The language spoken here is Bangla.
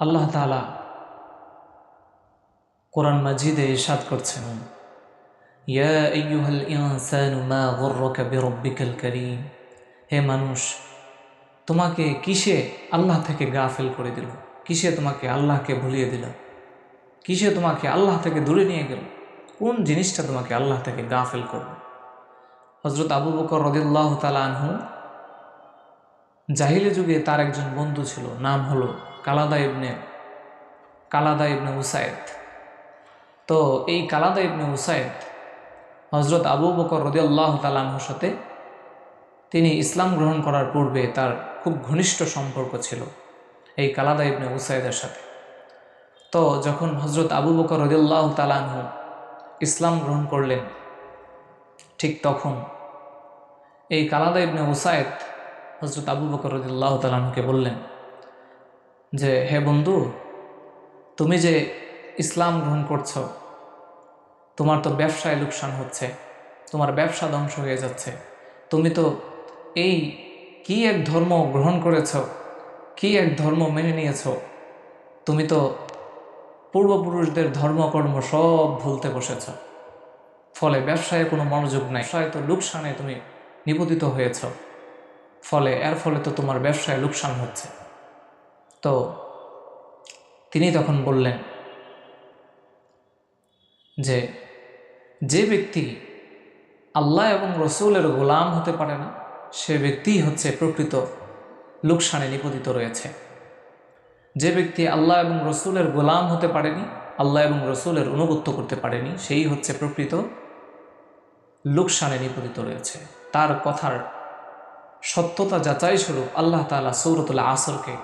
আল্লাহ তালা কোরআন মাজিদে ইরশাদ করছেন। মা হে মানুষ, তোমাকে কিসে আল্লাহ থেকে গাফেল করে দিল? কিসে তোমাকে আল্লাহকে ভুলিয়ে দিল? কিসে তোমাকে আল্লাহ থেকে দূরে নিয়ে গেল? কোন জিনিসটা তোমাকে আল্লাহ থেকে গাফেল করবে? হজরত আবু বকর রদিল্লাহ তালা জাহিলি যুগে তার একজন বন্ধু ছিল, নাম হলো কালাদা ইবনে কালাদা ইবনে উসায়েদ। তো এই কালাদা ইবনে উসায়েদ হজরত আবু বকর রদিয়াল্লাহ তালাহুর সাথে তিনি ইসলাম গ্রহণ করার পূর্বে তার খুব ঘনিষ্ঠ সম্পর্ক ছিল এই কালাদা ইবনে উসাইদের সাথে। তো যখন হজরত আবু বকর রদিয়াল্লাহ তালাহু ইসলাম গ্রহণ করলেন, ঠিক তখন এই কালাদা ইবনে উসায়েদ হজরত আবু বকর রদিল্লাহ তালাহুকে বললেন যে, হে বন্ধু, তুমি যে ইসলাম গ্রহণ করছ, তোমার তো ব্যবসায় লোকসান হচ্ছে, তোমার ব্যবসা ধ্বংস হয়ে যাচ্ছে। তুমি তো এই কি এক ধর্ম গ্রহণ করেছ, কি এক ধর্ম মেনে নিয়েছ? তুমি তো পূর্বপুরুষদের ধর্মকর্ম সব ভুলতে বসেছ। ফলে ব্যবসায় কোনো মনোযোগ নাই, ব্যবসায় তো লোকসানে তুমি নিবেদিত হয়েছ। ফলে, এর ফলে তো তোমার ব্যবসায় লোকসান হচ্ছে। তো তিনি তখন বললেন যে যে ব্যক্তি আল্লাহ এবং রসুলের গোলাম হতে পারে না, সে ব্যক্তিই হচ্ছে প্রকৃত লোকসানে নিপতিত রয়েছে। যে ব্যক্তি আল্লাহ এবং রসুলের গোলাম হতে পারেনি, আল্লাহ এবং রসুলের অনুগত্য করতে পারেনি, সেই হচ্ছে প্রকৃত লোকসানে নিপতিত রয়েছে। তার কথার সত্যতা যাচাই স্বরূপ আল্লাহ তালা সৌরতুল্লাহ আসরকে